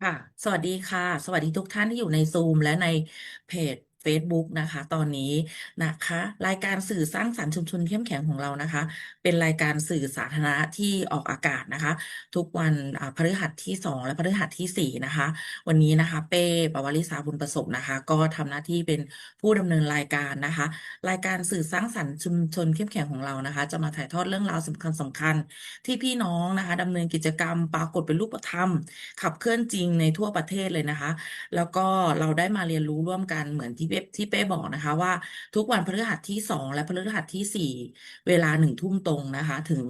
ค่ะ สวัสดีค่ะ สวัสดีทุกท่านที่อยู่ในซูมและในเพจ เฟซบุ๊กนะคะ ตอนนี้นะคะ รายการสื่อสร้างสรรค์ชุมชนเข้มแข็งของเรานะคะ เป็นรายการสื่อสาธารณะที่ออกอากาศนะคะ ทุกวันพฤหัสที่ 2 และพฤหัสที่ 4 นะคะ วันนี้นะคะเป้ปวริษาบุญประสบนะคะ ก็ทำหน้าที่เป็นผู้ดำเนินรายการนะคะ รายการสื่อสร้างสรรค์ชุมชนเข้มแข็งของเรานะคะ จะมาถ่ายทอดเรื่องราวสำคัญสำคัญ ที่พี่น้องนะคะดำเนินกิจกรรมปรากฏเป็นรูปธรรม ขับเคลื่อนจริงในทั่วประเทศเลยนะคะ แล้วก็เราได้มาเรียนรู้ร่วมกันเหมือนที่ที่เป้บอกนะคะว่าทุกวันพฤหัสที่สองและพฤหัสที่สี่เวลาหนึ่งทุ่มตรงนะคะ ถึง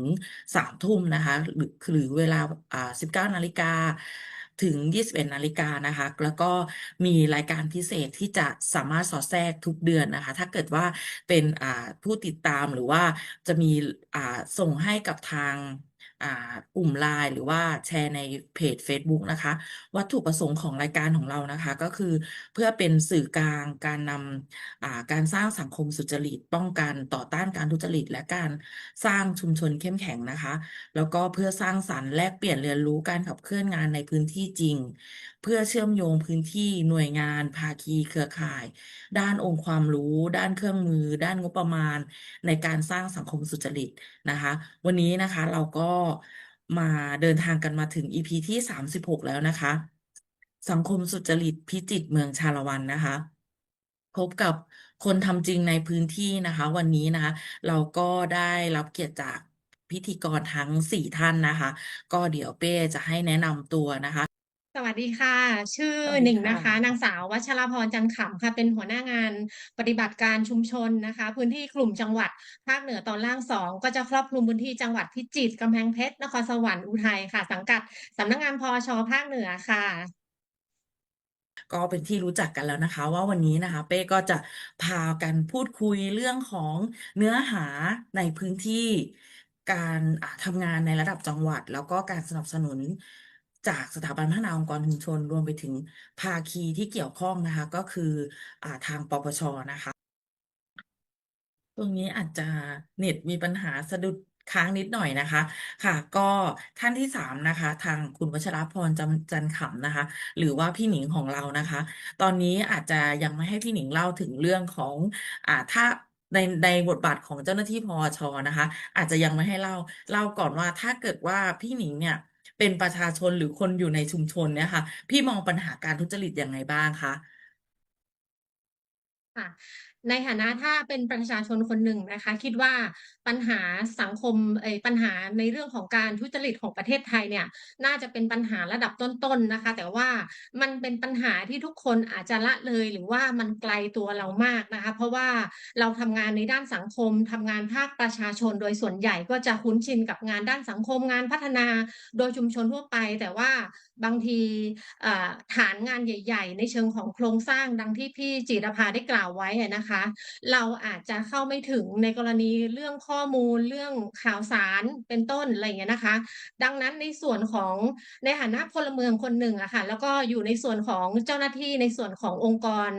สามทุ่มนะคะ หรือหรือเวลาอ่าสิบเก้านาฬิกาถึง 21 นาฬิกานะคะ แล้วก็มีรายการพิเศษที่จะสามารถสอดแทรกทุกเดือนนะคะ ถ้าเกิดว่าเป็นอ่าผู้ติดตามหรือว่าจะมีอ่าส่งให้กับทาง กลุ่มไลน์หรือว่าแชร์ในเพจ Facebook นะคะ วัตถุประสงค์ของรายการของเรานะคะ ก็คือเพื่อเป็นสื่อกลางการนำอ่าการสร้างสังคมสุจริต ป้องกันต่อต้านการทุจริต และการสร้างชุมชนเข้มแข็งนะคะ แล้วก็เพื่อสร้างสรรค์แลกเปลี่ยนเรียนรู้การขับเคลื่อนงานในพื้นที่จริงเพื่อเชื่อมโยงพื้นที่หน่วยงานภาคีเครือข่าย ด้านองค์ความรู้ ด้านเครื่องมือ ด้านงบประมาณ ในการสร้างสังคมสุจริตนะคะ วันนี้นะคะเราก็มาเดินทางกันมาถึง EP ที่ 36 แล้วนะคะ สังคมสุจริตพิจิตรเมืองชาละวันนะคะพบกับคนทำจริงในพื้นที่นะคะ วันนี้นะคะ เราก็ได้รับเกียรติจากพิธีกรทั้ง 4 ท่านนะคะ ก็เดี๋ยวเป้จะให้แนะนำตัวนะคะ สวัสดีค่ะ ชื่อสวัสหดีนิงค่นะคะะนางสาววัชรพรจันทร์ขำค่ะ เป็นหัวหน้างานปฏิบัติการชุมชนนะคะ พื้นที่กลุ่มจังหวัดภาคเหนือตอนล่าง2ก็จะครอบคลุมพื้นที่จังหวัดพิจิตรกำแพงเพชรนครสวรรค์อุทัยค่ะ สังกัดสำนักงานพอชภาคเหนือค่ะ ก็เป็นที่รู้จักกันแล้วนะคะ ว่าวันนี้นะคะ เป้ก็จะพากันพูดคุยเรื่องของเนื้อหาในพื้นที่ การอ่าทำงานในระดับจังหวัด แล้วก็การสนับสนุน จากสถาบันพัฒนาองค์กรชุมชน รวมไปถึงภาคีที่เกี่ยวข้องนะคะ ก็คืออทางปปชนะคะ ตรงนี้อาจจะเน็ตมีปัญหาสะดุดค้างนิดหน่อยนะคะ ค่ะ ก็ท่านที่3นะคะ ทางคุณวัชรพรจันจันขำนะคะ หรือว่าพี่หนิงของเรานะคะ ตอนนี้อาจจะยังไม่ให้พี่หนิงเล่าถึงเรื่องของอ่าถ้าในในบทบาทของเจ้าหน้าที่พอชนะคะ อาจจะยังไม่ให้เล่าเล่าก่อนว่าถ้าเกิดว่าพี่หนิงเนี่ย เป็นประชาชนหรือคนอยู่ในชุมชนเนี่ยค่ะ พี่มองปัญหาการทุจริตยังไงบ้างคะ?ค่ะ ในฐานะถ้าเป็นประชาชนคนหนึ่งนะคะ คิดว่าปัญหาสังคมไอ้ปัญหาในเรื่องของการทุจริตของประเทศไทยเนี่ย น่าจะเป็นปัญหาระดับต้นๆนะคะ แต่ว่ามันเป็นปัญหาที่ทุกคนอาจจะละเลยหรือว่ามันไกลตัวเรามากนะคะ เพราะว่าเราทำงานในด้านสังคมทำงานภาคประชาชน โดยส่วนใหญ่ก็จะคุ้นชินกับงานด้านสังคมงานพัฒนาโดยชุมชนทั่วไป แต่ว่า บางทีฐานงานใหญ่ ๆ ในเชิงของโครงสร้างดังที่พี่จิรภาได้กล่าวไว้นะคะ เราอาจจะเข้าไม่ถึงในกรณีเรื่องข้อมูลเรื่องข่าวสารเป็นต้นอะไรอย่างเงี้ยนะคะ ดังนั้นในส่วนของในฐานะพลเมืองคนหนึ่งอะค่ะแล้วก็อยู่ในส่วนของเจ้าหน้าที่ในส่วนขององค์กร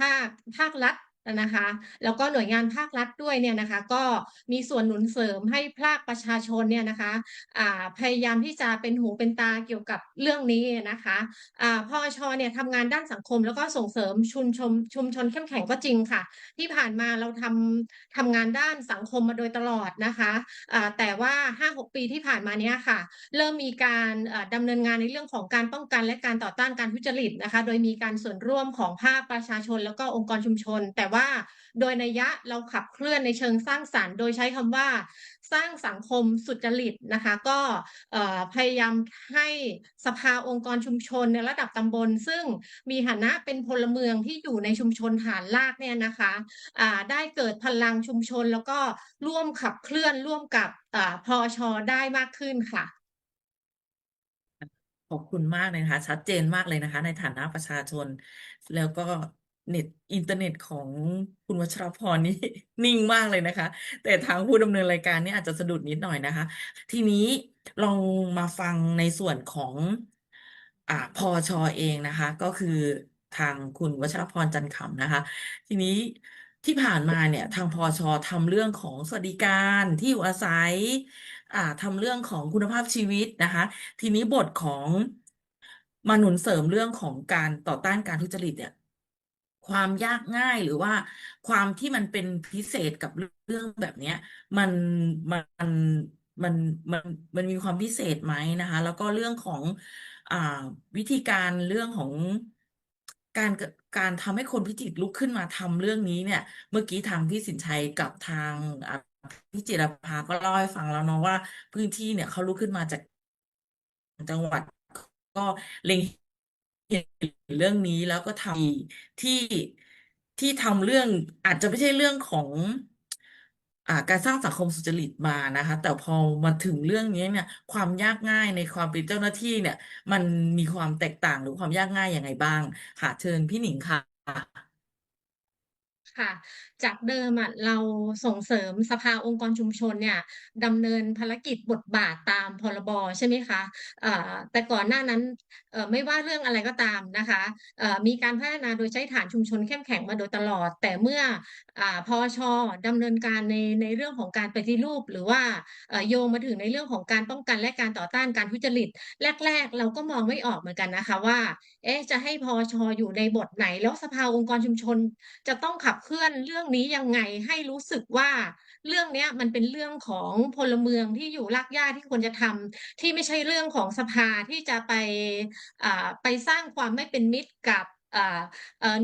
ภาคภาครัฐ นะคะ แล้วก็หน่วยงานภาครัฐด้วยเนี่ยนะคะ ก็มีส่วนหนุนเสริมให้ภาคประชาชนเนี่ยนะคะพยายามที่จะเป็นหูเป็นตาเกี่ยวกับเรื่องนี้นะคะพอช.เนี่ยทำงานด้านสังคม แล้วก็ส่งเสริมชุมชมชุมชนเข้มแข็งก็จริงค่ะ ที่ผ่านมาเราทำทำงานด้านสังคมมาโดยตลอดนะคะแต่ว่า 5-6 ปีที่ผ่านมาเนี้ยค่ะ เริ่มมีการเอ่อดำเนินงานในเรื่องของการป้องกันและการต่อต้านการทุจริตนะคะ โดยมีการส่วนร่วมของภาคประชาชน แล้วก็องค์กรชุมชน แต่ว่าโดยนัยยะเราขับเคลื่อนในเชิงสร้างสรรค์ โดยใช้คำว่า สร้างสังคมสุจริตนะคะ ก็พยายามให้สภาองค์กรชุมชนในระดับตำบล ซึ่งมีฐานะเป็นพลเมืองที่อยู่ในชุมชนฐานรากเนี่ยนะคะอ่าได้เกิดพลังชุมชน แล้วก็ร่วมขับเคลื่อนร่วมกับอพอช.ได้มากขึ้นค่ะขอบคุณมากเลยนะคะชัดเจนมากเลยนะคะ ในฐานะประชาชน แล้วก็ เน็ตอินเทอร์เน็ตของคุณวัชรพรนี่นิ่งมากเลยนะคะ แต่ทางผู้ดำเนินรายการเนี่ยอาจจะสะดุดนิดหน่อยนะคะ ทีนี้ลองมาฟังในส่วนของอ่าพอชอ.เองนะคะ ก็คือทางคุณวัชรพรจันทร์ขำนะคะ ทีนี้ที่ผ่านมาเนี่ยทางพอช.ทำเรื่องของสวัสดิการที่อยู่อาศัยอ่าทำเรื่องของคุณภาพชีวิตนะคะ ทีนี้บทของมาหนุนเสริมเรื่องของการต่อต้านการทุจริตเนี่ย ความยากง่ายหรือว่าความที่มันเป็นพิเศษกับเรื่องแบบเนี้ย มันมันมันมันมันมีความพิเศษไหมนะคะ แล้วก็เรื่องของอ่าวิธีการเรื่องของการการทำให้คนพิจิตรลุกขึ้นมาทำเรื่องนี้เนี่ย เมื่อกี้ทางพี่สินชัยกับทางอ่าพี่จิรภาก็เล่าให้ฟังแล้วเนาะว่า พื้นที่เนี่ยเขาลุกขึ้นมาจากจังหวัดก็เล็ง เห็นเรื่องนี้แล้วก็ทำที่ที่ทำเรื่องอาจจะไม่ใช่เรื่องของอ่าการสร้างสังคมสุจริตมานะคะ แต่พอมาถึงเรื่องนี้เนี่ย ความยากง่ายในความเป็นเจ้าหน้าที่เนี่ย มันมีความแตกต่างหรือความยากง่ายยังไงบ้างค่ะเชิญพี่หนิงค่ะ ค่ะ จากเดิมอะเราส่งเสริมสภาองค์กรชุมชนเนี่ยดำเนินภารกิจบทบาทตามพรบใช่ไหมคะแต่ก่อนหน้านั้นไม่ว่าเรื่องอะไรก็ตามนะคะมีการพัฒนาโดยใช้ฐานชุมชนเข้มแข็งมาโดยตลอด แต่เมื่ออพอชดำเนินการในในเรื่องของการปฏิรูป หรือว่าโยงมาถึงในเรื่องของการป้องกันและการต่อต้านการทุจริต แรก ๆ เราก็มองไม่ออกเหมือนกันนะคะว่าเอ๊ะจะให้พอชอยู่ในบทไหน แล้วสภาองค์กรชุมชนจะต้องขับเคลื่อนเรื่องนี้ยังไงให้รู้สึกว่าเรื่องเนี้ยมันเป็นเรื่องของพลเมืองที่อยู่รากหญ้าที่ควรจะทำที่ไม่ใช่เรื่องของสภาที่จะไปไปสร้างความไม่เป็นมิตรกับ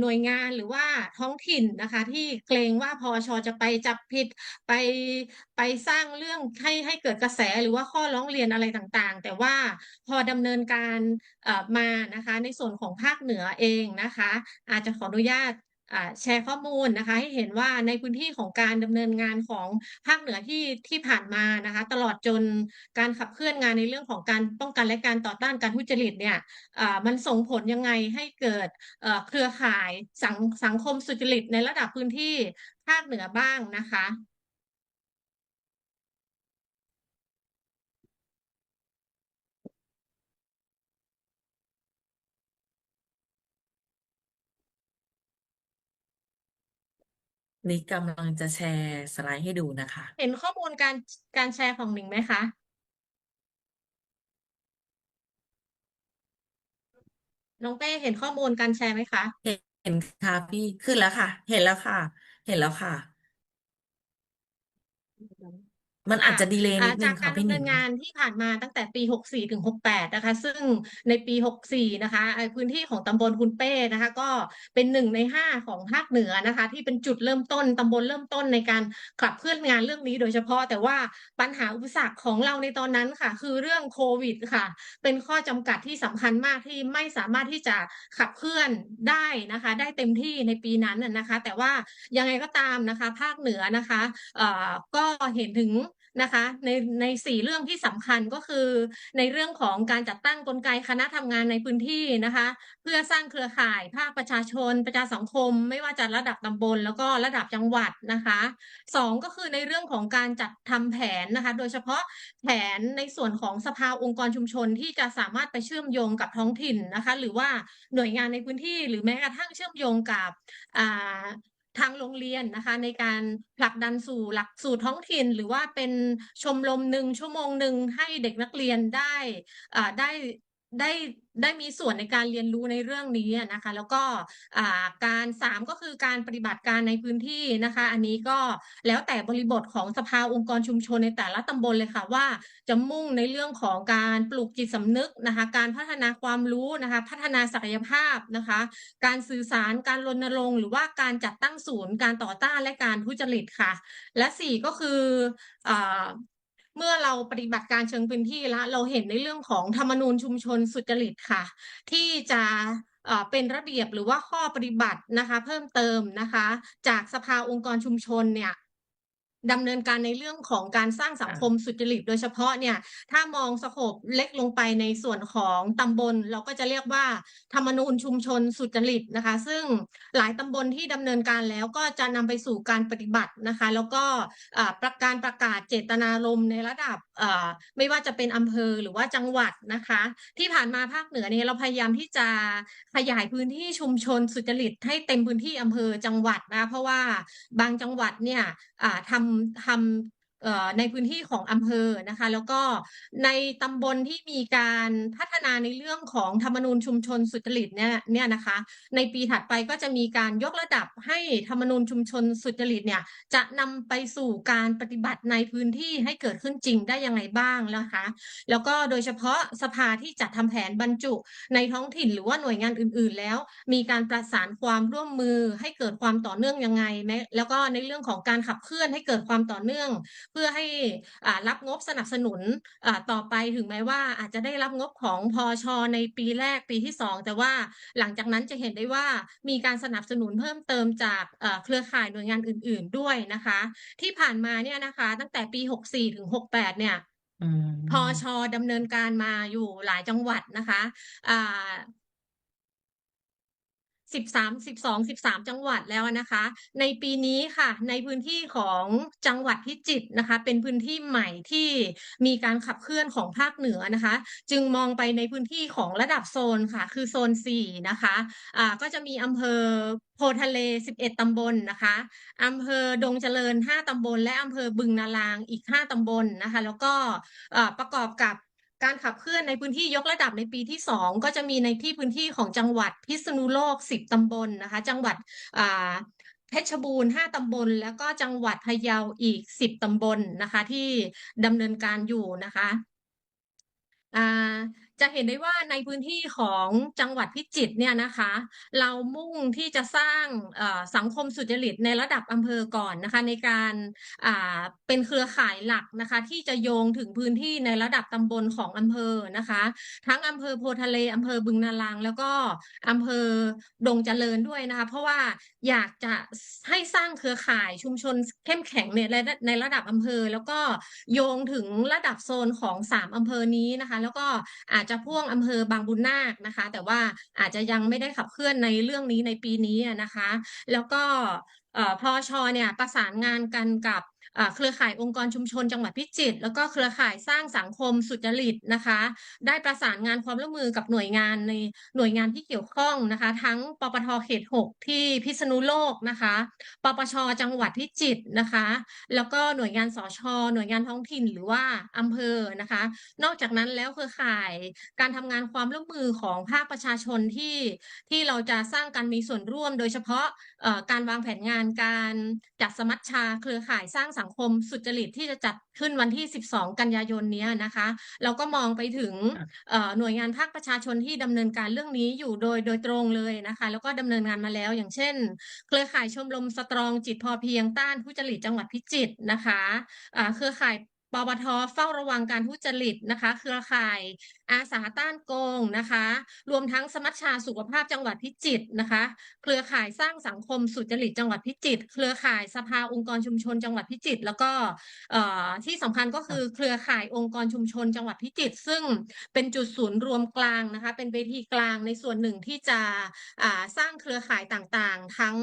หน่วยงานหรือว่าท้องถิ่นนะคะที่เกรงว่าพอชอจะไปจับผิดไปไปสร้างเรื่องให้ให้เกิดกระแสหรือว่าข้อร้องเรียนอะไรต่างๆ แต่ว่าพอดำเนินการมานะคะในส่วนของภาคเหนือเองนะคะ อาจจะขออนุญาต แชร์ข้อมูลนะคะ ให้เห็นว่าในพื้นที่ของการดำเนินงานของภาคเหนือที่ที่ผ่านมานะคะ ตลอดจนการขับเคลื่อนงานในเรื่องของการป้องกันและการต่อต้านการทุจริตเนี่ยมันส่งผลยังไงให้เกิดเอ่อเครือข่ายสังสังคมสุจริตในระดับพื้นที่ภาคเหนือบ้างนะคะ นี่กำลังจะแชร์สไลด์ให้ดูนะคะ เห็นข้อมูลการการแชร์ของหนิงไหมคะ น้องเต้เห็นข้อมูลการแชร์ไหมคะ เห็นค่ะพี่ขึ้นแล้วค่ะ เห็นแล้วค่ะ เห็นแล้วค่ะ มันอาจค่ะจะดีเลย์อ่านิดนึจากงกาค่ะรพี่ดำหเนินินงงานที่ผ่านมาตั้งแต่ปี 64 ถึง 68 นะคะ ซึ่งในปี 64 นะคะไอ้พื้นที่ของตำบลคุณเป้นะคะ ก็เป็นหนึ่งในห้าของภาคเหนือนะคะ ที่เป็นจุดเริ่มต้นตำบลเริ่มต้นในการขับเคลื่อนงานเรื่องนี้โดยเฉพาะ แต่ว่าปัญหาอุปสรรคของเราในตอนนั้นค่ะ คือเรื่องโควิดค่ะ เป็นข้อจำกัดที่สำคัญมากที่ไม่สามารถที่จะขับเคลื่อนได้นะคะ ได้เต็มที่ในปีนั้นน่ะนะคะ แต่ว่ายังไงก็ตามนะคะ ภาคเหนือนะคะเอ่อก็เห็นถึง นะคะในในสี่เรื่องที่สำคัญก็คือ ในเรื่องของการจัดตั้งกลไกคณะทำงานในพื้นที่นะคะ เพื่อสร้างเครือข่ายภาคประชาชน ประชาสังคม ไม่ว่าจะระดับตำบล แล้วก็ระดับจังหวัดนะคะสองก็คือในเรื่องของการจัดทำแผนนะคะ โดยเฉพาะแผนในส่วนของสภาองค์กรชุมชนที่จะสามารถไปเชื่อมโยงกับท้องถิ่นนะคะ หรือว่าหน่วยงานในพื้นที่หรือแม้กระทั่งเชื่อมโยงกับอ่า ทางโรงเรียนนะคะ ในการผลักดันสู่หลักสูตรท้องถิ่น หรือว่าเป็นชมรมหนึ่งชั่วโมงหนึ่งให้เด็กนักเรียนได้อ่าได้ได้ ได้มีส่วนในการเรียนรู้ในเรื่องนี้นะคะ แล้วก็การสามก็คือการปฏิบัติการในพื้นที่นะคะ อันนี้ก็แล้วแต่บริบทของสภาองค์กรชุมชนในแต่ละตำบลเลยค่ะว่าจะมุ่งในเรื่องของการปลูกจิตสำนึกนะคะ การพัฒนาความรู้นะคะ พัฒนาศักยภาพนะคะ การสื่อสารการรณรงค์หรือว่าการจัดตั้งศูนย์ การต่อต้านและการทุจริตค่ะ และสี่ก็คืออ เมื่อเราปฏิบัติการเชิงพื้นที่แล้วเราเห็นในเรื่องของธรรมนูญชุมชนสุจริตค่ะ ที่จะเอ่อเป็นระเบียบหรือว่าข้อปฏิบัตินะคะ เพิ่มเติมนะคะ จากสภาองค์กรชุมชนเนี่ย ดำเนินการในเรื่องของการสร้างสังคมสุจริตโดยเฉพาะเนี่ย ถ้ามองสโคปเล็กลงไปในส่วนของตำบล เราก็จะเรียกว่า ธรรมนูญชุมชนสุจริตนะคะ ซึ่งหลายตำบลที่ดำเนินการแล้วก็จะนำไปสู่การปฏิบัตินะคะ แล้วก็อ่าประการประกาศเจตนารมณ์ในระดับอ่า ไม่ว่าจะเป็นอำเภอหรือว่าจังหวัดนะคะ ที่ผ่านมาภาคเหนือเนี่ยเราพยายามที่จะขยายพื้นที่ชุมชนสุจริตให้เต็มพื้นที่อำเภอจังหวัดนะเพราะว่าบางจังหวัดเนี่ยทำทำ ในพื้นที่ของอำเภอนะคะ แล้วก็ในตำบลที่มีการพัฒนาในเรื่องของธรรมนูญชุมชนสุจริตเนี่ยเนี่ยนะคะ ในปีถัดไปก็จะมีการยกระดับให้ธรรมนูญชุมชนสุจริตเนี่ยจะนำไปสู่การปฏิบัติในพื้นที่ให้เกิดขึ้นจริงได้ยังไงบ้างนะคะ แล้วก็โดยเฉพาะสภาที่จัดทำแผนบรรจุในท้องถิ่นหรือว่าหน่วยงานอื่น ๆ แล้ว มีการประสานความร่วมมือให้เกิดความต่อเนื่องยังไงแม้แล้วก็ในเรื่องของการขับเคลื่อนให้เกิดความต่อเนื่องเพื่อให้อ่ารับงบสนับสนุนอ่าต่อไปถึงแม้ว่าอาจจะได้รับงบของพชในปีแรกปีที่สองแต่ว่าหลังจากนั้นจะเห็นได้ว่ามีการสนับสนุนเพิ่มเติมจากเอ่อเครือข่ายหน่วยงานอื่น ๆด้วยนะคะ ที่ผ่านมาเนี่ยนะคะ ตั้งแต่ปี 64 ถึง 68 เนี่ยอืพชมดำเนินการมาอยู่หลายจังหวัดนะคะอ่า 13 12 13 จังหวัดแล้วนะคะ ในปีนี้ค่ะ ในพื้นที่ของจังหวัดพิจิตรนะคะ เป็นพื้นที่ใหม่ที่มีการขับเคลื่อนของภาคเหนือนะคะ จึงมองไปในพื้นที่ของระดับโซนค่ะ คือโซน 4 นะคะอ่าก็จะมีอำเภอโพธิ์ทะเล 11 ตำบลนะคะอำเภอดงเจริญ 5 ตำบล และอำเภอบึงนารางอีก 5 ตำบลนะคะ แล้วก็อ่อประกอบกับ การขับเคลื่อนในพื้นที่ยกระดับในปีที่ 2 ก็จะมีในที่พื้นที่ของจังหวัดพิษณุโลก 10 ตำบลนะคะ จังหวัดเพชรบูรณ์ 5 ตำบล แล้วก็จังหวัดพะเยาอีก 10 ตำบลนะคะ ที่ดำเนินการอยู่นะคะ จะเห็นได้ว่าในพื้นที่ของจังหวัดพิจิตรเนี่ยนะคะ เรามุ่งที่จะสร้างสังคมสุจริตในระดับอำเภอก่อนนะคะ ในการเป็นเครือข่ายหลักนะคะ ที่จะโยงถึงพื้นที่ในระดับตำบลของอำเภอนะคะ ทั้งอำเภอโพทะเลอำเภอบึงนารางแล้วก็อำเภอดงเจริญด้วยนะคะ เพราะว่าอยากจะให้สร้างเครือข่ายชุมชนเข้มแข็งในระดับในระดับอำเภอ แล้วก็โยงถึงระดับโซนของสามอำเภอนี้นะคะ แล้วก็อาจจะพ่วงอำเภอบางบุญนาคนะคะ แต่ว่าอาจจะยังไม่ได้ขับเคลื่อนในเรื่องนี้ในปีนี้นะคะ แล้วก็พอชอพชเนี่ยประสานงานกันกับ เครือข่ายองค์กรชุมชนจังหวัดพิจิตรแล้วก็เครือข่ายสร้างสังคมสุจริตนะคะ ได้ประสานงานความร่วมมือกับหน่วยงานในหน่วยงานที่เกี่ยวข้องนะคะ ทั้งปปทเขต 6 ที่พิษณุโลกนะคะปปชจังหวัดพิจิตรนะคะ แล้วก็หน่วยงานสชหน่วยงานท้องถิ่นหรือว่าอำเภอนะคะ นอกจากนั้นแล้วเครือข่ายการทำงานความร่วมมือของภาคประชาชนที่ที่เราจะสร้างการมีส่วนร่วม โดยเฉพาะการวางแผนงานการจัดสมัชชาเครือข่ายสร้างสังคมสุจริตที่จะจัดขึ้นวันที่ 12 กันยายนเนี้ยนะคะ เราก็มองไปถึงค่ะเอ่อหน่วยงานภาคประชาชนที่ดำเนินการเรื่องนี้อยู่โดยโดยตรงเลยนะคะ แล้วก็ดำเนินงานมาแล้ว อย่างเช่น เครือข่ายชมรมสตรองจิตพอเพียงต้านทุจริตจังหวัดพิจิตรนะคะอ่าเครือข่ายปปทเฝ้าระวังการทุจริตนะคะ เครือข่าย อาสาต้านโกงนะคะ รวมทั้งสมัชชาสุขภาพจังหวัดพิจิตรนะคะ เครือข่ายสร้างสังคมสุจริตจังหวัดพิจิตรเครือข่ายสภาองค์กรชุมชนจังหวัดพิจิตรแล้วก็เอ่อที่สำคัญก็คือเครือข่ายองค์กรชุมชนจังหวัดพิจิตรซึ่งเป็นจุดศูนย์รวมกลางนะคะ เป็นเวทีกลางในส่วนหนึ่งที่จะอ่าสร้างเครือข่ายต่างๆ ทั้ง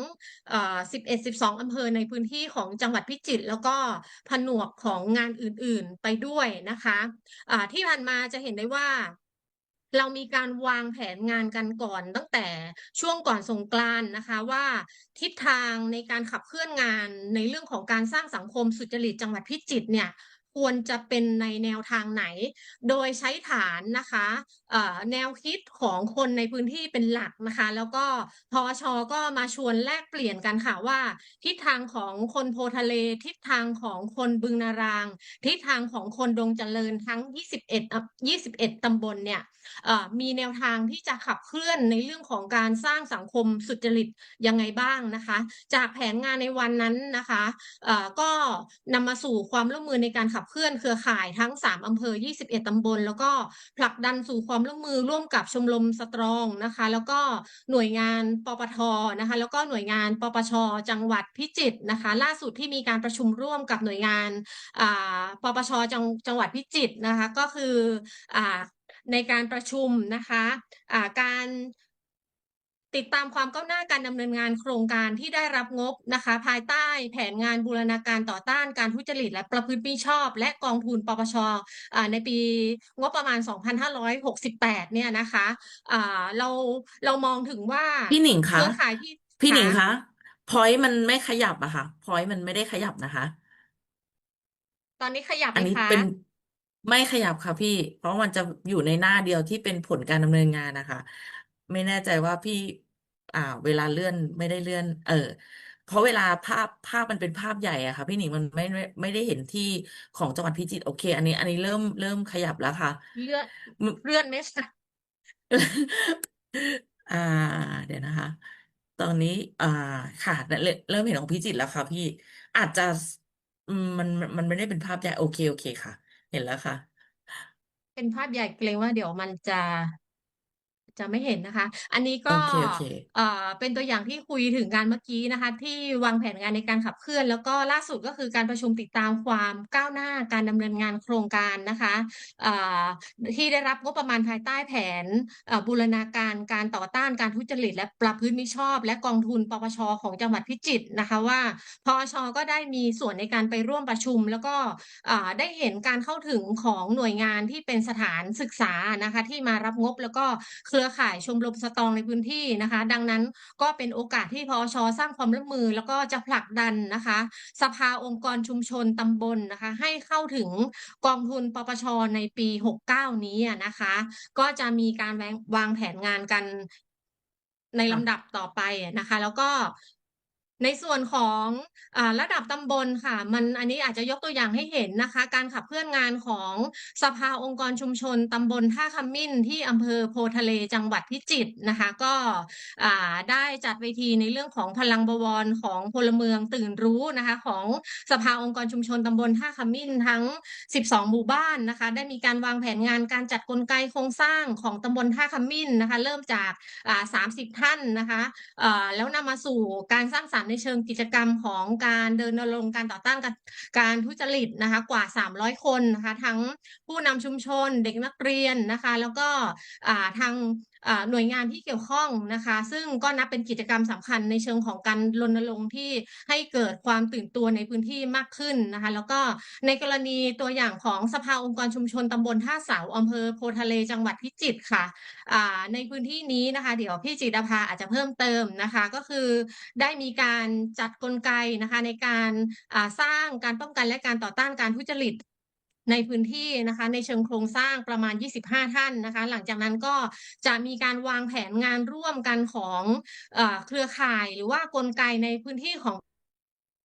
เอ่อ11 12 อำเภอในพื้นที่ของจังหวัดพิจิตรแล้วก็ผนวกของงานอื่นๆไปด้วยนะคะอ่าที่ผ่านมาจะเห็นได้ว่าเรามีการวางแผนงานกันก่อนตั้งแต่ช่วงก่อนสงกรานต์นะคะว่าทิศทางในการขับเคลื่อนงานในเรื่องของการสร้างสังคมสุจริตจังหวัดพิจิตรเนี่ย ควรจะเป็นในแนวทางไหน โดยใช้ฐานนะคะแนวคิดของคนในพื้นที่เป็นหลักนะคะ แล้วก็พอชก็มาชวนแลกเปลี่ยนกันค่ะว่า ทิศทางของคนโพทะเล ทิศทางของคนบึงนาราง ทิศทางของคนดงเจริญทั้ง 21อะ21ตำบลเนี่ย มีแนวทางที่จะขับเคลื่อนในเรื่องของการสร้างสังคมสุจริตยังไงบ้างนะคะ จากแผนงานในวันนั้นนะคะก็นำมาสู่ความร่วมมือในการขับเคลื่อนเครือข่ายทั้ง 3อำเภอ 21 ตำบล แล้วก็ผลักดันสู่ความร่วมมือร่วมกับชมรมสตรองนะคะ แล้วก็หน่วยงานปปทนะคะ แล้วก็หน่วยงานปปช จังหวัดพิจิตรนะคะ ล่าสุดที่มีการประชุมร่วมกับหน่วยงานปปชจังจังหวัดพิจิตรนะคะ ก็คืออ ในการประชุมนะคะอ่าการติดตามความก้าวหน้าการดำเนินงานโครงการที่ได้รับงบนะคะ ภายใต้แผนงานบูรณาการต่อต้านการทุจริตและประพฤติมิชอบ และกองทุนปปชอ่าในปีงบประมาณ 2568 เนี่ยนะคะอ่าเราเรามองถึงว่าพี่หนิงเคคะรือข่ายที่พี่หนิงค่ะคะพอยต์มันไม่ขยับอะค่ะพอยต์มันไม่ได้ขยับนะคะ ตอนนี้ขยับไหมคะ อันนี้เป็น ไม่ขยับค่ะพี่ เพราะมันจะอยู่ในหน้าเดียวที่เป็นผลการดำเนินงานนะคะ ไม่แน่ใจว่าพี่ อ่า เวลาเลื่อนไม่ได้เลื่อน เออ เพราะเวลาภาพภาพมันเป็นภาพใหญ่อะค่ะ พี่หนิงมันไม่ไม่ไม่ได้เห็นที่ของจังหวัดพิจิตรโอเค อันนี้ อันนี้เริ่มเริ่มขยับแล้วค่ะเลื่อนเลื่อนไหมคะอ่า เดี๋ยวนะคะ ตอนนี้ อ่าค่ะเริ่มเริ่มเห็นของพิจิตรแล้วค่ะ พี่อาจจะอืมมันมันไม่ได้เป็นภาพใหญ่โอเคโอเคค่ะ เห็นแล้วค่ะ เป็นภาพใหญ่เกรงว่าเดี๋ยวมันจะ จะไม่เห็นนะคะ อันนี้ก็โอเคโอเคเอ่อเป็นตัวอย่างที่คุยถึงการเมื่อกี้นะคะ ที่วางแผนงานในการขับเคลื่อน แล้วก็ล่าสุดก็คือการประชุมติดตามความก้าวหน้าการดำเนินงานโครงการนะคะอ่าที่ได้รับงบประมาณภายใต้แผนเอ่อบูรณาการการต่อต้านการทุจริต และประพฤติมิชอบ และกองทุนปปชของจังหวัดพิจิตรนะคะว่าปปชก็ได้มีส่วนในการไปร่วมประชุม แล้วก็อ่าได้เห็นการเข้าถึงของหน่วยงานที่เป็นสถานศึกษานะคะที่มารับงบแล้วก็เครือข่ายชมรมสตองในพื้นที่นะคะ ดังนั้นก็เป็นโอกาสที่พอชสร้างความร่วมมือ แล้วก็จะผลักดันนะคะ สภาองค์กรชุมชนตำบลนะคะ ให้เข้าถึงกองทุนปปชในปี 69 นี้นะคะ ก็จะมีการวางแผนงานกันในลำดับต่อไปนะคะ แล้วก็ ในส่วนของอระดับตำบลค่ะ มันอันนี้อาจจะยกตัวอย่างให้เห็นนะคะ การขับเคลื่อนงานของสภาองค์กรชุมชนตำบลท่าขมิ้นที่อำเภอโพทะเลจังหวัดพิจิตรนะคะ ก็ได้จัดเวทีในเรื่องของพลังบวรของพลเมืองตื่นรู้นะคะ ของสภาองค์กรชุมชนตำบลท่าขมิ้นทั้ง 12 หมู่บ้านนะคะ ได้มีการวางแผนงานการจัดกลไกโครงสร้างของตำบลท่าขมิ้นนะคะ เริ่มจาก 30 ท่านนะคะแล้วนำมาสู่การสร้างสรรค์ในเชิงกิจกรรมของการเดินรณรงค์การต่อต้านการการทุจริตนะคะกว่า 300 คนนะคะทั้งผู้นำชุมชนเด็กนักเรียนนะคะ แล้วก็ทาง หน่วยงานที่เกี่ยวข้องนะคะ ซึ่งก็นับเป็นกิจกรรมสำคัญในเชิงของการรณรงค์ที่ให้เกิดความตื่นตัวในพื้นที่มากขึ้นนะคะ แล้วก็ในกรณีตัวอย่างของสภาองค์กรชุมชนตำบลท่าเสาอำเภอโพทะเลจังหวัดพิจิตรค่ะในพื้นที่นี้นะคะ เดี๋ยวพี่จิตรภาอาจจะเพิ่มเติมนะคะ ก็คือได้มีการจัดกลไกนะคะในการสร้างการป้องกันและการต่อต้านการทุจริต ในพื้นที่นะคะในเชิงโครงสร้างประมาณ 25 ท่านนะคะ หลังจากนั้นก็จะมีการวางแผนงานร่วมกันของเอ่อเครือข่ายหรือว่ากลไกในพื้นที่ของ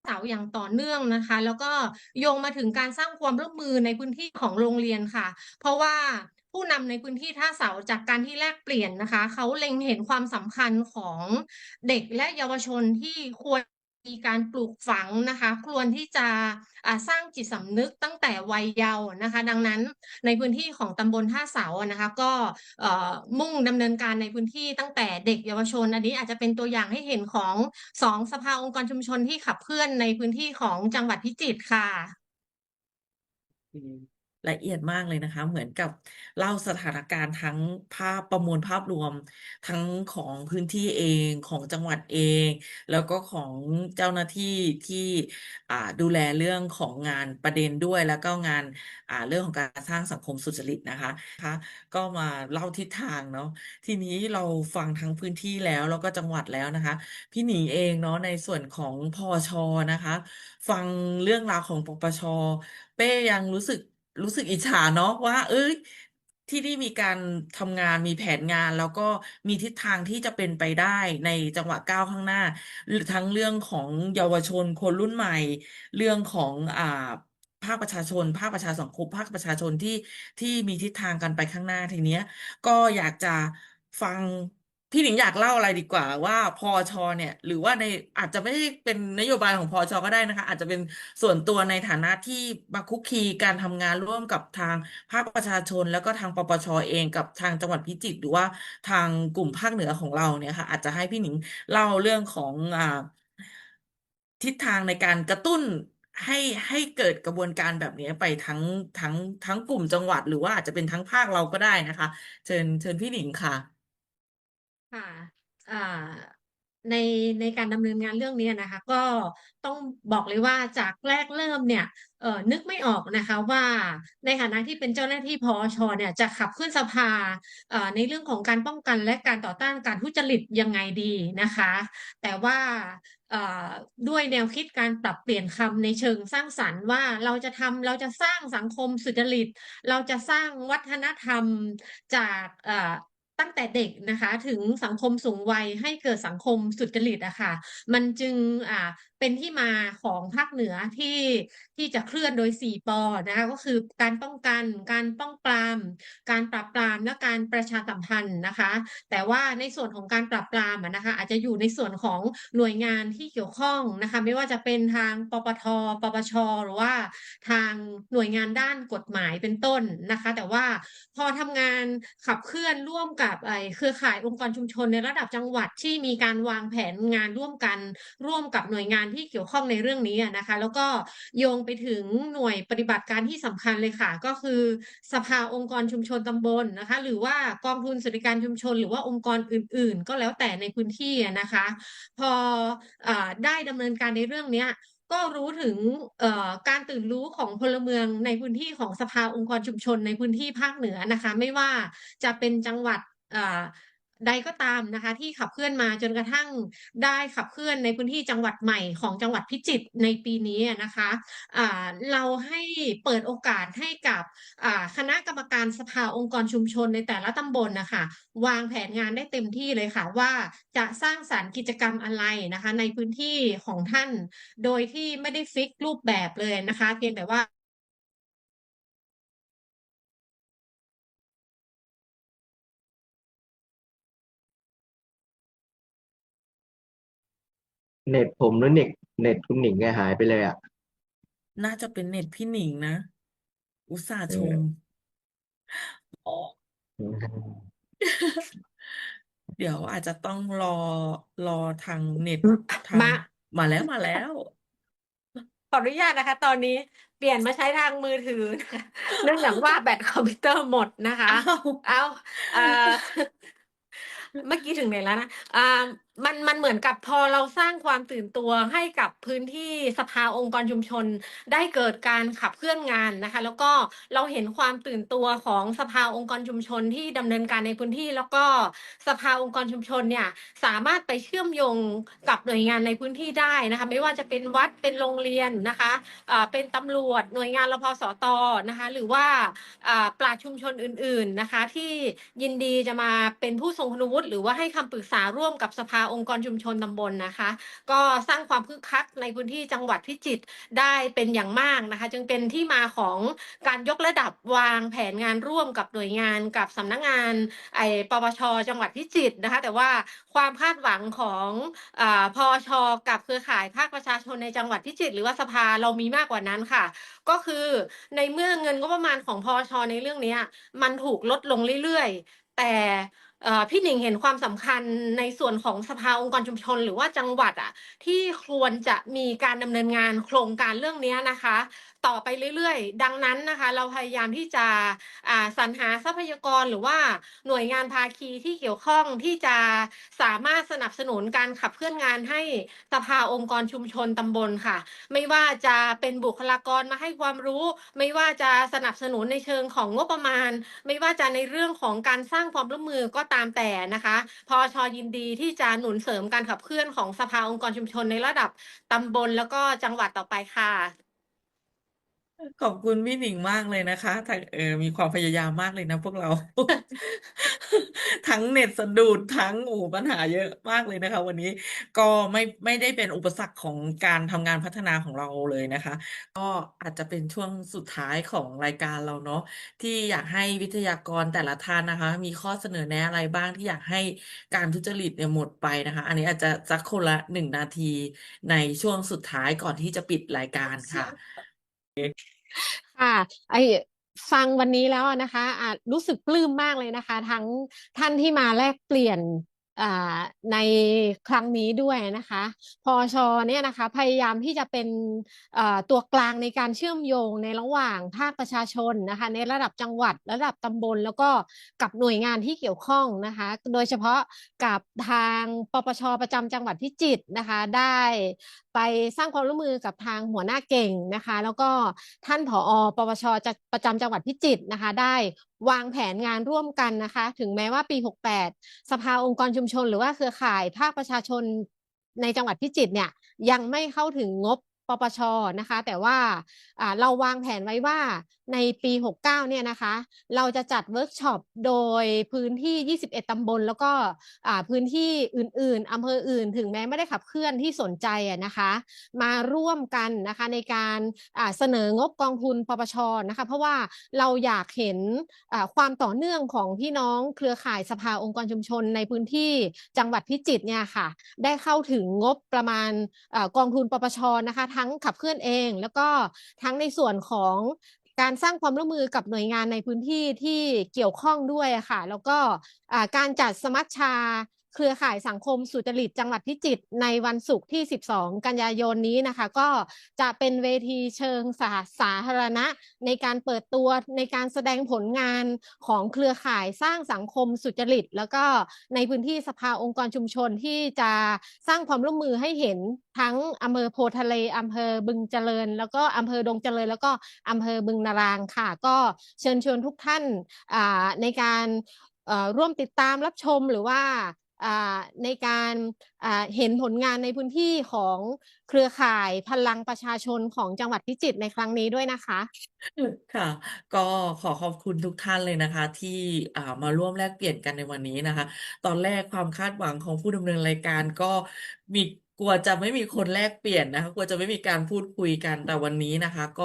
เสาอย่างต่อเนื่องนะคะ แล้วก็โยงมาถึงการสร้างความร่วมมือในพื้นที่ของโรงเรียนค่ะ เพราะว่าผู้นำในพื้นที่ท่าเสาจากการที่แลกเปลี่ยนนะคะ เขาเล็งเห็นความสำคัญของเด็กและเยาวชนที่ควร มีการปลูกฝังนะคะควรที่จะสร้างจิตสำนึกตั้งแต่วัยเยาว์นะคะ ดังนั้นในพื้นที่ของตำบลท่าเสานะคะ ก็มุ่งดำเนินการในพื้นที่ตั้งแต่เด็กเยาวชน อันนี้อาจจะเป็นตัวอย่างให้เห็นของสองสภาองค์กรชุมชนที่ขับเคลื่อนในพื้นที่ของจังหวัดพิจิตรค่ะ ละเอียดมากเลยนะคะ เหมือนกับเล่าสถานการณ์ทั้งภาพประมวลภาพรวม ทั้งของพื้นที่เองของจังหวัดเอง แล้วก็ของเจ้าหน้าที่ที่อ่าดูแลเรื่องของงานประเด็นด้วย แล้วก็งานอ่าเรื่องของการสร้างสังคมสุจริตนะคะคะก็มาเล่าทิศทางเนาะทีนี้เราฟังทั้งพื้นที่แล้วแล้วก็จังหวัดแล้วนะคะ พี่หนิงเองเนาะในส่วนของพอชนะคะ ฟังเรื่องราวของปปช เป้ยังรู้สึก รู้สึกอิจฉาเนาะว่า เอ้ย ที่นี่มีการทำงานมีแผนงาน แล้วก็มีทิศทางที่จะเป็นไปได้ในจังหวะก้าวข้างหน้า ทั้งเรื่องของเยาวชนคนรุ่นใหม่ เรื่องของอ่าภาคประชาชน ภาคประชาสังคมภาคประชาชนที่ที่มีทิศทางกันไปข้างหน้าทีเนี้ย ก็อยากจะฟัง พี่หนิงอยากเล่าอะไรดีกว่าว่าพอชเนี่ย หรือว่าในอาจจะไม่ได้เป็นนโยบายของพอชก็ได้นะคะ อาจจะเป็นส่วนตัวในฐานะที่มาคุกคีการทำงานร่วมกับทางภาคประชาชน แล้วก็ทางปปชเองกับทางจังหวัดพิจิตรหรือว่าทางกลุ่มภาคเหนือของเราเนี่ยค่ะ อาจจะให้พี่หนิงเล่าเรื่องของอ่าทิศทางในการกระตุ้นให้ให้เกิดกระบวนการแบบนี้ไปทั้งทั้งทั้งกลุ่มจังหวัด หรือว่าอาจจะเป็นทั้งภาคเราก็ได้นะคะ เชิญเชิญพี่หนิงค่ะ ค่ะอ่าในในการดำเนินงานเรื่องนี้นะคะ ก็ต้องบอกเลยว่าจากแรกเริ่มเนี่ยเอ่อนึกไม่ออกนะคะว่าในฐานะที่เป็นเจ้าหน้าที่พอชเนี่ยจะขับเคลื่อนสภาเอ่อในเรื่องของการป้องกันและการต่อต้านการทุจริตยังไงดีนะคะ แต่ว่าเอ่อด้วยแนวคิดการปรับเปลี่ยนคำในเชิงสร้างสรรค์ว่าเราจะทำเราจะสร้างสังคมสุจริต เราจะสร้างวัฒนธรรมจากเอ่อ ตั้งแต่เด็กนะคะ ถึงสังคมสูงวัยให้เกิดสังคมสุจริตอะค่ะ มันจึงอ่า เป็นที่มาของภาคเหนือที่ที่จะเคลื่อนโดย 4 ปอนะคะก็คือการป้องกัน การป้องปราม การปราบปรามและการประชาสัมพันธ์นะคะ แต่ว่าในส่วนของการปราบปรามนะคะอาจจะอยู่ในส่วนของหน่วยงานที่เกี่ยวข้องนะคะไม่ว่าจะเป็นทางปปทปปชหรือว่าทางหน่วยงานด้านกฎหมายเป็นต้นนะคะ แต่ว่าพอทำงานขับเคลื่อนร่วมกับไอ้เครือข่ายองค์กรชุมชนในระดับจังหวัดที่มีการวางแผนงานร่วมกันร่วมกับหน่วยงานที่เกี่ยวข้องในเรื่องนี้นะคะ แล้วก็โยงไปถึงหน่วยปฏิบัติการที่สำคัญเลยค่ะ ก็คือสภาองค์กรชุมชนตำบลนะคะ หรือว่ากองทุนสวัสดิการชุมชน หรือว่าองค์กรอื่น ๆ ก็แล้วแต่ในพื้นที่นะคะ พออได้ดำเนินการในเรื่องเนี้ยก็รู้ถึงการตื่นรู้ของพลเมืองในพื้นที่ของสภาองค์กรชุมชนในพื้นที่ภาคเหนือนะคะ ไม่ว่าจะเป็นจังหวัด ใดก็ตามนะคะ ที่ขับเคลื่อนมาจนกระทั่งได้ขับเคลื่อนในพื้นที่จังหวัดใหม่ของจังหวัดพิจิตรในปีนี้นะคะอ่าเราให้เปิดโอกาสให้กับคณะกรรมการสภาองค์กรชุมชนในแต่ละตำบลนะคะวางแผนงานได้เต็มที่เลยค่ะว่าจะสร้างสรรค์กิจกรรมอะไรนะคะ ในพื้นที่ของท่าน โดยที่ไม่ได้ฟิกรูปแบบเลยนะคะ เพียงแต่ว่า เน็ตผมหรือเน็ตเน็ตคุณหนิงไงหายไปเลยอะน่าจะเป็นเน็ตพี่หนิงนะ อุตส่าห์เอชอมอ๋อเดี๋ยวอาจจะต้องรอรอทางเน็ตทางมา มาแล้วมาแล้ว ขออนุญาตนะคะ ตอนนี้เปลี่ยนมาใช้ทางมือถือนะคะเนื่องจากว่าแบตคอมพิวเตอร์หมดนะคะ อ้าว เอาเอ่อ เมื่อกี้ถึงไหนแล้วนะอ่า มันมันเหมือนกับพอเราสร้างความตื่นตัวให้กับพื้นที่สภาองค์กรชุมชน ได้เกิดการขับเคลื่อนงานนะคะ แล้วก็เราเห็นความตื่นตัวของสภาองค์กรชุมชนที่ดำเนินการในพื้นที่ แล้วก็สภาองค์กรชุมชนเนี่ยสามารถไปเชื่อมโยงกับหน่วยงานในพื้นที่ได้นะคะ ไม่ว่าจะเป็นวัดเป็นโรงเรียนนะคะอ่าเป็นตำรวจหน่วยงานรพสตนะคะ หรือว่าอ่าปราชชุมชนอื่น ๆนะคะ ที่ยินดีจะมาเป็นผู้ทรงคุณวุฒิหรือว่าให้คำปรึกษาร่วมกับสภาองค์กรชุมชนตำบลนะคะ ก็สร้างความคึกคักในพื้นที่จังหวัดพิจิตรได้เป็นอย่างมากนะคะ จึงเป็นที่มาของการยกระดับวางแผนงานร่วมกับหน่วยงานกับสำนักงานไอปปชจังหวัดพิจิตรนะคะ แต่ว่าความคาดหวังของอพอชกับเครือข่ายภาคประชาชนในจังหวัดพิจิตรหรือว่าสภาเรามีมากกว่านั้นค่ะ ก็คือในเมื่อเงินงบประมาณของพอชในเรื่องนี้มันถูกลดลงเรื่อยๆ แต่ พี่หนิงเห็นความสำคัญในส่วนของสภาองค์กรชุมชน หรือว่าจังหวัดอะที่ควรจะมีการดำเนินงานโครงการเรื่องนี้นะคะ ต่อไปเรื่อยๆ ดังนั้นนะคะ เราพยายามที่จะสรรหาทรัพยากรหรือว่าหน่วยงานภาคีที่เกี่ยวข้องที่จะสามารถสนับสนุนการขับเคลื่อนงานให้สภาองค์กรชุมชนตำบลค่ะ ไม่ว่าจะเป็นบุคลากรมาให้ความรู้ ไม่ว่าจะสนับสนุนในเชิงของงบประมาณ ไม่ว่าจะในเรื่องของการสร้างความร่วมมือก็ตามแต่นะคะพอชอยินดีที่จะหนุนเสริมการขับเคลื่อนของสภาองค์กรชุมชนในระดับตำบลแล้วก็จังหวัดต่อไปค่ะ ขอบคุณพี่หนิงมากเลยนะคะทางเออมีความพยายามมากเลยนะพวกเรา ทั้งเน็ตสะดุดทั้งโอ้ปัญหาเยอะมากเลยนะคะ วันนี้ก็ไม่ไม่ได้เป็นอุปสรรคของการทำงานพัฒนาของเราเลยนะคะ ก็อาจจะเป็นช่วงสุดท้ายของรายการเราเนาะที่อยากให้วิทยากรแต่ละท่านนะคะ มีข้อเสนอแนะอะไรบ้างที่อยากให้การทุจริตเนี่ยหมดไปนะคะ อันนี้อาจจะสักคนละหนึ่งนาทีในช่วงสุดท้ายก่อนที่จะปิดรายการค่ะ ค่ะไอฟังวันนี้แล้วนะคะอะรู้สึกปลื้มมากเลยนะคะ ทั้งท่านที่มาแลกเปลี่ยนในครั้งนี้ด้วยนะคะพอชเนี่ยนะคะพยายามที่จะเป็นตัวกลางในการเชื่อมโยงในระหว่างภาคประชาชนนะคะ ในระดับจังหวัดระดับตำบลแล้วก็กับหน่วยงานที่เกี่ยวข้องนะคะ โดยเฉพาะกับทางปปชประจำจังหวัดพิจิตรนะคะ ได้ไปสร้างความร่วมมือกับทางหัวหน้าเก่งนะคะ แล้วก็ท่านผอปปชจะประจำจังหวัดพิจิตรนะคะ ได้วางแผนงานร่วมกันนะคะ ถึงแม้ว่าปี 68 สภาองค์กรชุมชน หรือว่าเครือข่ายภาคประชาชนในจังหวัดพิจิตรเนี่ยยังไม่เข้าถึงงบ ปปชนะคะ แต่ว่าเราวางแผนไว้ว่าในปี 69 เนี่ยนะคะ เราจะจัดเวิร์กช็อปโดยพื้นที่ 21 ตำบล แล้วก็พื้นที่อื่น ๆอำเภออื่น ถึงแม้ไม่ได้ขับเคลื่อนที่สนใจนะคะ มาร่วมกันนะคะในการเสนองบกองทุนปปชนะคะ เพราะว่าเราอยากเห็นความต่อเนื่องของพี่น้องเครือข่ายสภาองค์กรชุมชนในพื้นที่จังหวัดพิจิตรเนี่ยค่ะ ได้เข้าถึงงบประมาณอกองทุนปปชนะคะทั้งขับเคลื่อนเอง แล้วก็ทั้งในส่วนของการสร้างความร่วมมือกับหน่วยงานในพื้นที่ที่เกี่ยวข้องด้วยค่ะ แล้วก็การจัดสมัชชา เครือข่ายสังคมสุจริตจังหวัดพิจิตรในวันศุกร์ที่ 12 กันยายนนี้นะคะ ก็จะเป็นเวทีเชิงสาสาธารณะ ในการเปิดตัวในการแสดงผลงานของเครือข่ายสร้างสังคมสุจริต แล้วก็ในพื้นที่สภาองค์กรชุมชนที่จะสร้างความร่วมมือให้เห็นทั้งอำเภอโพทะเลอำเภอบึงเจริญ แล้วก็อำเภอดงเจริญ แล้วก็อำเภอบึงนารางค่ะ ก็เชิญชวนทุกท่านในการร่วมติดตามรับชมหรือว่า ในการเห็นผลงานในพื้นที่ของเครือข่ายพลังประชาชนของจังหวัดพิจิตรในครั้งนี้ด้วยนะคะ ค่ะ ก็ขอขอบคุณทุกท่านเลยนะคะ ที่มาร่วมแลกเปลี่ยนกันในวันนี้นะคะ ตอนแรกความคาดหวังของผู้ดำเนินรายการก็มีกลัวจะไม่มีคนแลกเปลี่ยนนะคะกลัวจะไม่มีการพูดคุยกันแต่วันนี้นะคะ ก็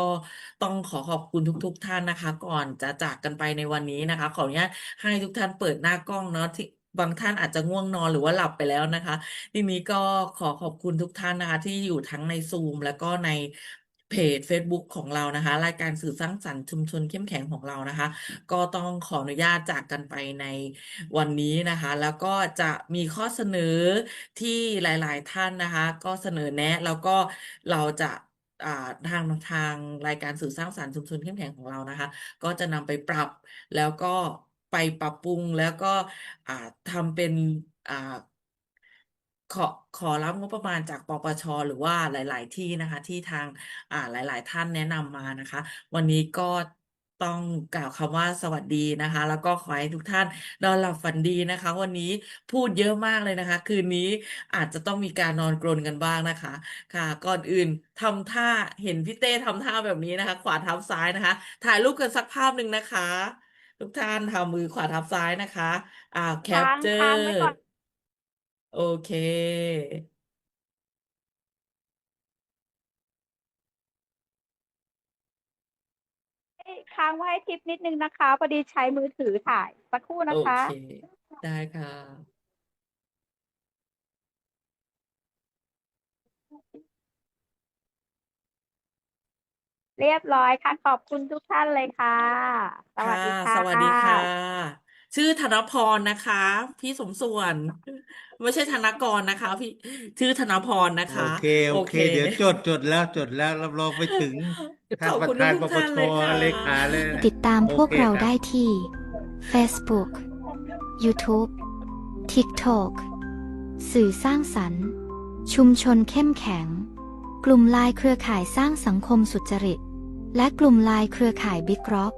ต้องขอขอบคุณทุก ๆท่านนะคะ ก่อนจะจากกันไปในวันนี้นะคะ ขออนุญาตให้ทุกท่านเปิดหน้ากล้องเนาะที่ บางท่านอาจจะง่วงนอนหรือว่าหลับไปแล้วนะคะ ทีนี้ก็ขอขอบคุณทุกท่านนะคะ ที่อยู่ทั้งในซูมแล้วก็ในเพจ Facebook ของเรานะคะ รายการสื่อสร้างสรรค์ชุมชนเข้มแข็งของเรานะคะ ก็ต้องขออนุญาตจากกันไปในวันนี้นะคะ แล้วก็จะมีข้อเสนอที่หลายๆท่านนะคะ ก็เสนอแนะแล้วก็เราจะทางทางรายการสื่อสร้างสรรค์ชุมชนเข้มแข็งของเรานะคะ ก็จะนำไปปรับแล้วก็ ไปปรับปรุงแล้วก็อ่าทำเป็นอ่าขอขอรับงบประมาณจากปปช หรือว่าหลาย ๆ ที่นะคะ ที่ทางอ่าหลาย ๆ ท่านแนะนำมานะคะ วันนี้ก็ต้องกล่าวคำว่าสวัสดีนะคะ แล้วก็ขอให้ทุกท่านนอนหลับฝันดีนะคะ วันนี้พูดเยอะมากเลยนะคะ คืนนี้อาจจะต้องมีการนอนกรนกันบ้างนะคะ ค่ะ ก่อนอื่นทำท่าเห็นพี่เต้ทำท่าแบบนี้นะคะ ขวาทับซ้ายนะคะ ถ่ายรูปกันสักภาพหนึ่งนะคะ ทุกท่านทำมือขวาทับซ้ายนะคะ อ่าแคปค้างเจอค้างไว้ก่อน โอเค ค้างไว้ให้ทิปนิดนึงนะคะพอดีใช้มือถือถ่ายสักครู่โอนะคะ เค ได้ค่ะ เรียบร้อยค่ะ ขอบคุณทุกท่านเลยค่ะ สวัสดีค่ะค่ะ สวัสดีค่ะ ชื่อธนพรนะคะ พี่สมส่วน ไม่ใช่ธนกรนะคะ พี่ชื่อธนพรนะคะ โอเคโอเค เดี๋ยวจดจดแล้วจดแล้วรับรองไปถึงท่าขนอบประคุณธานทุปกปท่านชเลยค่ะเลขาเลยนะติดตามพวกโอเคเราครับได้ที่ Facebook YouTube TikTok สื่อสร้างสรรค์ ชุมชนเข้มแข็ง กลุ่มไลน์เครือข่ายสร้างสังคมสุจริต และกลุ่มไลน์เครือข่ายบิ๊กร็อก